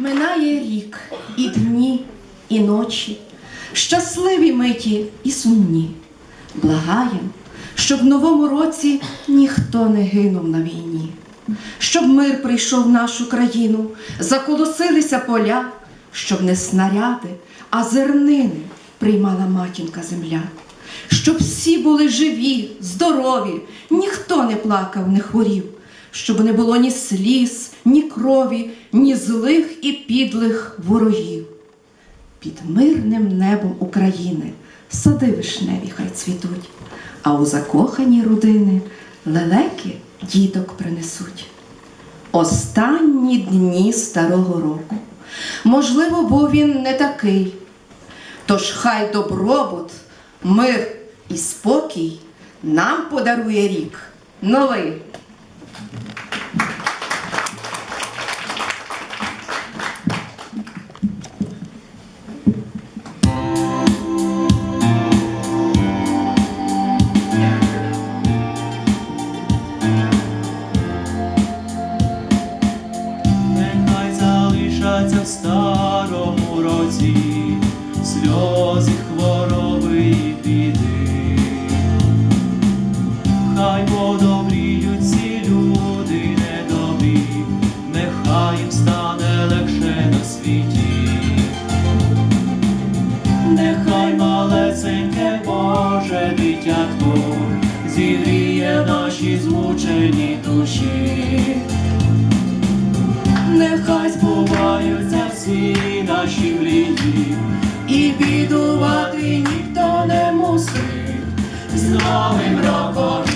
Минає рік, і дні, і ночі, щасливі миті і сумні. Благаєм, щоб в новому році ніхто не гинув на війні, щоб мир прийшов в нашу країну, заколосилися поля, щоб не снаряди, а зернини приймала матінка земля, щоб всі були живі, здорові, ніхто не плакав, не хворів, щоб не було ні сліз, ні крові, ні злих і підлих ворогів. Під мирним небом України сади вишневі хай цвітуть, а у закохані родини лелеки діток принесуть. Останні дні старого року. Можливо, був він не такий. Тож хай добробут, мир і спокій нам подарує рік новий. Залишаться в старому році сльози, хвороби і біди. Хай подобріють ці люди недобрі, нехай їм стане легше на світі. Нехай малесеньке Боже дитятко зігріє наші змучені душі. Нехай всі наші мрії, і бідувати ніхто не мусить. З новим роком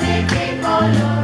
দেখে করো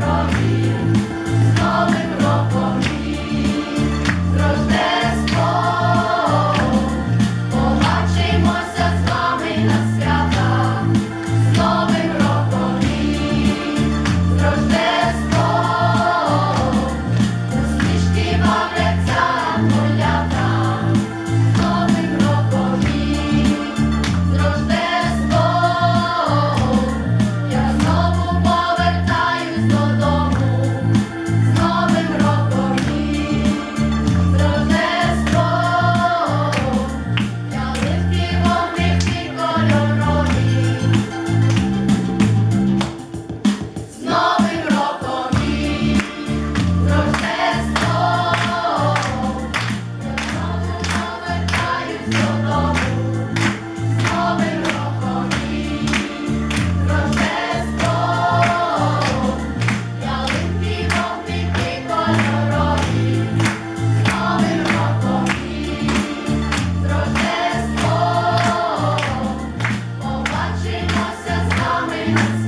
Yes.